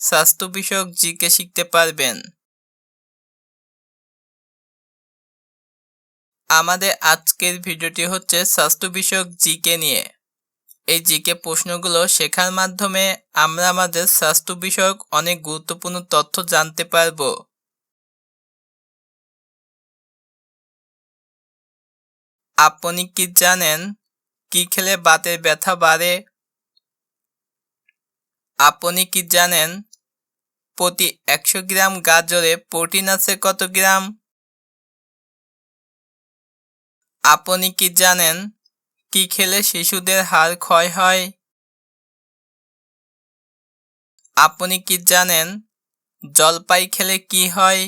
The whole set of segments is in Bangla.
স্বাস্থ্য বিষয়ক জিকে শিখতে পারবেন। আমাদের আজকের ভিডিওটি হচ্ছে স্বাস্থ্য বিষয়ক জিকে নিয়ে। এই জিকে প্রশ্নগুলো শেখার মাধ্যমে আমরা আমাদের স্বাস্থ্য বিষয়ক অনেক গুরুত্বপূর্ণ তথ্য জানতে পারব। আপনি কি জানেন কি খেলে বাতের ব্যথা বাড়ে? আপনি কি জানেন প্রতি একশো গ্রাম গাজরে প্রোটিন আছে কত গ্রাম? আপনি কি জানেন কি খেলে শিশুদের হাড় ক্ষয় হয়? আপনি কি জানেন জলপাই খেলে কি হয়?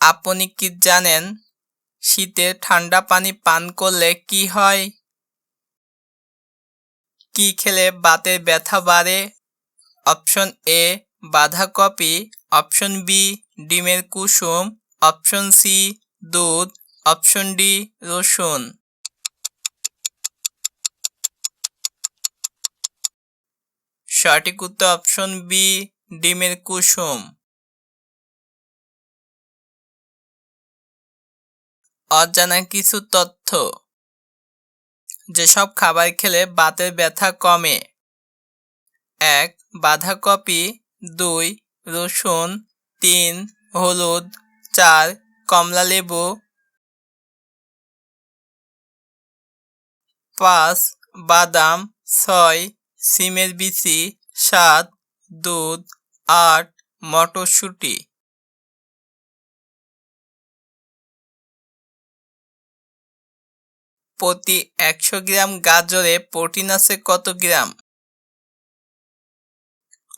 আপনি কি জানেন শীতে ঠান্ডা পানি পান করলে কি হয়? কি খেলে বাতের ব্যথা বাড়ে? অপশন এ বাঁধাকপি। অপশন বি ডিমের কুসুম। অপশন সি দুধ। অপশন ডি রসুন। সঠিক উত্তর অপশন বি ডিমের কুসুম। অজানা কিছু তথ্য। যেসব খাবার খেলে বাতের ব্যথা কমে। এক, বাঁধাকপি, দুই, রসুন, তিন, হলুদ, চার কমলালেবু পাঁচ, বাদাম, ছয়, সিমের বিচি, সাত, দুধ, আট, মটরশুঁটি। প্রতি একশো গ্রাম গাজরে প্রোটিন আছে কত গ্রাম?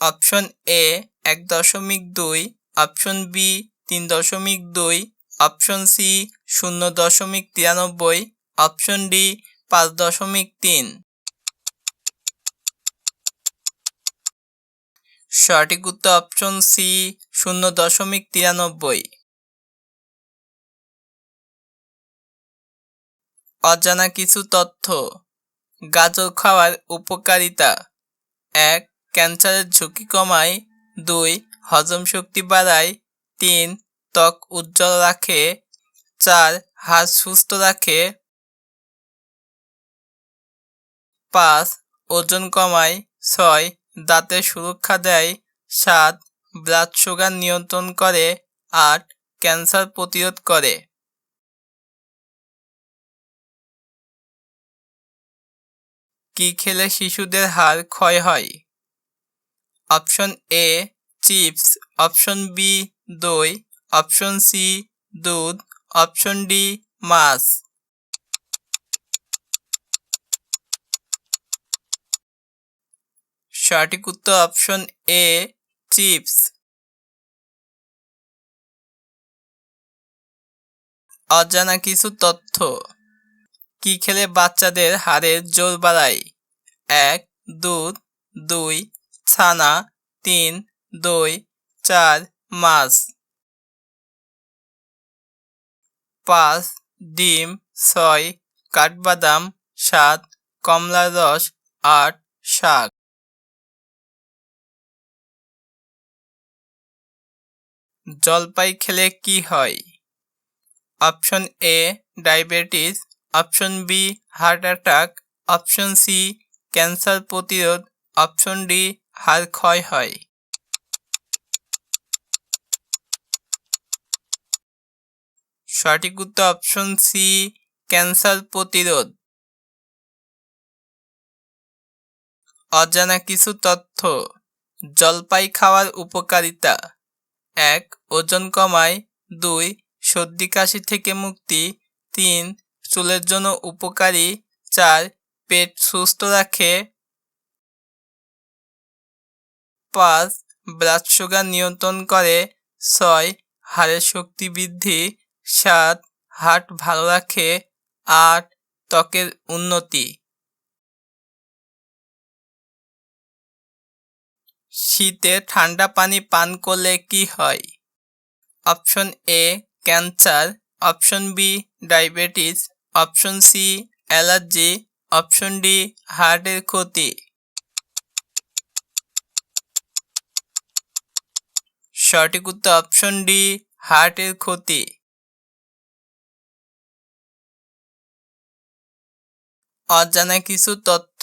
অপশন এ, এক দশমিক দুই, অপশন বি, তিন দশমিক দুই, অপশন সি, শূন্য দশমিক তিরানব্বই, অপশন ডি, পাঁচ দশমিক তিন। সঠিক উত্তর অপশন সি, শূন্য দশমিক তিরানব্বই। অজানা কিছু তথ্য। গাজর খাওয়ার উপকারিতা। এক, ক্যান্সারের ঝুঁকি কমায়। দুই, হজম শক্তি বাড়ায়। তিন, ত্বক উজ্জ্বল রাখে। চার, হাড় সুস্থ রাখে। পাঁচ, ওজন কমায়। ছয় দাঁতের সুরক্ষা দেয়। সাত, ব্লাড সুগার নিয়ন্ত্রণ করে। আট, ক্যান্সার প্রতিরোধ করে। কি খেলে শিশুদের হাড় ক্ষয় হয়? Option A, chips. Option B, দই। অপশন সি, দুধ। অপশন ডি, মাছ। সঠিক উত্তর অপশন এ, চিপস। অজানা কিছু তথ্য। কি খেলে বাচ্চাদের হাড়ের জোর বাড়ায়? এক দুধ দুই, ছানা, তিন, দই, চার, মাছ। পাঁচ, ডিম, ছয়, কাঠবাদাম, সাত, কমলার রস, আট, শাক। জলপাই খেলে কি হয়? Option A, diabetes option B, heart attack. Option C, cancer প্রতিরোধ। অপশন ডি, হাড় ক্ষয় হয়। সঠিক উত্তর অপশন সি, ক্যান্সার প্রতিরোধ। অজানা কিছু তথ্য। জলপাই খাওয়ার উপকারিতা। এক, ওজন কমায়। দুই, সর্দি, কাশি থেকে মুক্তি। তিন চুলের জন্য উপকারী। চার, পেট সুস্থ রাখে। পাঁচ ব্লাড সুগার নিয়ন্ত্রণ করে। ছয়, হাড়ের শক্তি বৃদ্ধি। সাত হার্ট ভালো রাখে। আট, ত্বকের উন্নতি। শীতে ঠান্ডা পানি পান করলে কি হয়? Option A, cancer. Option B, diabetes. Option C, allergy. Option D, হার্টের ক্ষতি। সঠিক উত্তর অপশন ডি, হার্টের ক্ষতি। অজানা কিছু তথ্য।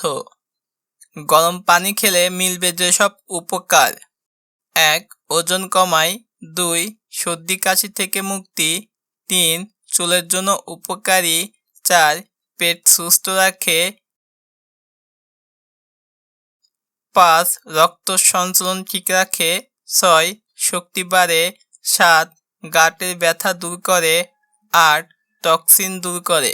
গরম পানি খেলে মিলবে যেসব উপকার। এক, ওজন কমায়। দুই, সর্দি, কাশি থেকে মুক্তি। তিন, চুলের জন্য উপকারী। চার, পেট সুস্থ রাখে। পাঁচ, রক্ত সঞ্চালন ঠিক রাখে। ছয়, শক্তি বাড়ে। সাত, গাটের ব্যথা দূর করে। আট, টক্সিন দূর করে।